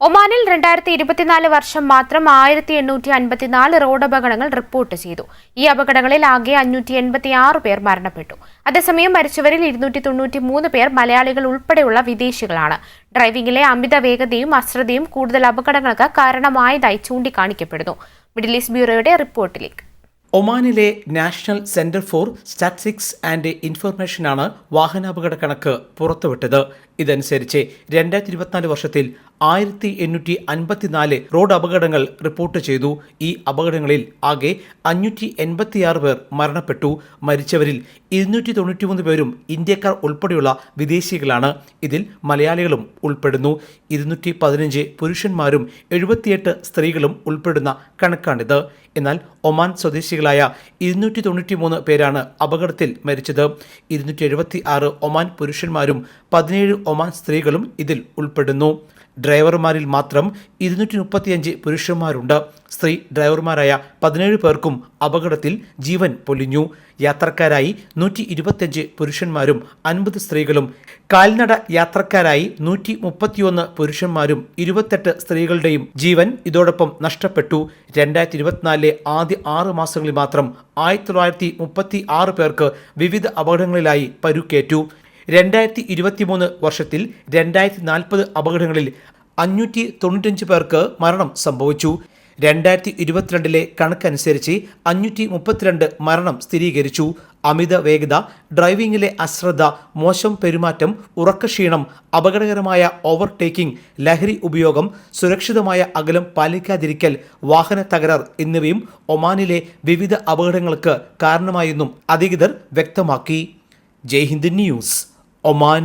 ഒമാനിൽ രണ്ടായിരത്തി ഇരുപത്തിനാല് വർഷം മാത്രം ആയിരത്തി എണ്ണൂറ്റി അൻപത്തിനാല് റോഡ് അപകടങ്ങൾ റിപ്പോർട്ട് ചെയ്തു. ഈ അപകടങ്ങളിൽ ആകെ അഞ്ഞൂറ്റി എൺപത്തി ആറ് പേർ മരണപ്പെട്ടു. അതേസമയം മരിച്ചവരിൽ ഇരുന്നൂറ്റി തൊണ്ണൂറ്റി മൂന്ന് പേർ മലയാളികൾ ഉൾപ്പെടെയുള്ള വിദേശികളാണ്. ഡ്രൈവിംഗിലെ അമിത വേഗതയും അശ്രദ്ധയും കൂടുതൽ അപകടങ്ങൾക്ക് കാരണമായതായി ചൂണ്ടിക്കാണിക്കപ്പെടുന്നു. മിഡിൽ ഈസ്റ്റ് ബ്യൂറോയുടെ റിപ്പോർട്ടിലേക്ക്. ഒമാനിലെ national centre for statistics and ഇൻഫർമേഷനാണ് വാഹനാപകട കണക്ക് പുറത്തുവിട്ടത്. ഇതനുസരിച്ച് രണ്ടായിരത്തി ഇരുപത്തിനാല് വർഷത്തിൽ ആയിരത്തി എണ്ണൂറ്റി അൻപത്തിനാല് റോഡ് അപകടങ്ങൾ റിപ്പോർട്ട് ചെയ്തു. ഈ അപകടങ്ങളിൽ ആകെ അഞ്ഞൂറ്റി എൺപത്തിയാറ് പേർ മരണപ്പെട്ടു. മരിച്ചവരിൽ ഇരുന്നൂറ്റി തൊണ്ണൂറ്റിമൂന്ന് പേരും ഇന്ത്യക്കാർ ഉൾപ്പെടെയുള്ള വിദേശികളാണ്. ഇതിൽ മലയാളികളും ഉൾപ്പെടുന്നു. ഇരുന്നൂറ്റി പതിനഞ്ച് പുരുഷന്മാരും എഴുപത്തിയെട്ട് സ്ത്രീകളും ഉൾപ്പെടുന്ന കണക്കാണിത്. എന്നാൽ ഒമാൻ സ്വദേശികളായ ഇരുന്നൂറ്റി തൊണ്ണൂറ്റി മൂന്ന് പേരാണ് അപകടത്തിൽ മരിച്ചത്. ഇരുന്നൂറ്റി എഴുപത്തി ആറ് ഒമാൻ പുരുഷന്മാരും പതിനേഴ് ഒമാൻ സ്ത്രീകളും ഇതിൽ ഉൾപ്പെടുന്നു. ഡ്രൈവർമാരിൽ മാത്രം ഇരുന്നൂറ്റി മുപ്പത്തിയഞ്ച് പുരുഷന്മാരുണ്ട്. സ്ത്രീ ഡ്രൈവർമാരായ പതിനേഴ് പേർക്കും അപകടത്തിൽ ജീവൻ പൊലിഞ്ഞു. യാത്രക്കാരായി നൂറ്റി ഇരുപത്തിയഞ്ച് പുരുഷന്മാരും അൻപത് സ്ത്രീകളും. കാൽനട യാത്രക്കാരായി നൂറ്റി മുപ്പത്തിയൊന്ന് പുരുഷന്മാരും ഇരുപത്തെട്ട് സ്ത്രീകളുടെയും ജീവൻ ഇതോടൊപ്പം നഷ്ടപ്പെട്ടു. രണ്ടായിരത്തി ഇരുപത്തിനാലിലെ ആദ്യ ആറ് മാസങ്ങളിൽ മാത്രം ആയിരത്തി തൊള്ളായിരത്തി മുപ്പത്തി ആറ് പേർക്ക് വിവിധ അപകടങ്ങളിലായി പരുക്കേറ്റു. രണ്ടായിരത്തി ഇരുപത്തിമൂന്ന് വർഷത്തിൽ രണ്ടായിരത്തി നാൽപ്പത് അപകടങ്ങളിൽ അഞ്ഞൂറ്റി തൊണ്ണൂറ്റഞ്ച് പേർക്ക് മരണം സംഭവിച്ചു. രണ്ടായിരത്തി ഇരുപത്തിരണ്ടിലെ കണക്കനുസരിച്ച് അഞ്ഞൂറ്റി മുപ്പത്തിരണ്ട് മരണം സ്ഥിരീകരിച്ചു. അമിത വേഗത ഡ്രൈവിംഗിലെ അശ്രദ്ധ മോശം പെരുമാറ്റം ഉറക്കക്ഷീണം അപകടകരമായ ഓവർടേക്കിംഗ് ലഹരി ഉപയോഗം സുരക്ഷിതമായ അകലം പാലിക്കാതിരിക്കൽ വാഹന തകരാർ എന്നിവയും ഒമാനിലെ വിവിധ അപകടങ്ങൾക്ക് കാരണമായെന്നും അധികൃതർ വ്യക്തമാക്കി. Jaihind news Oman.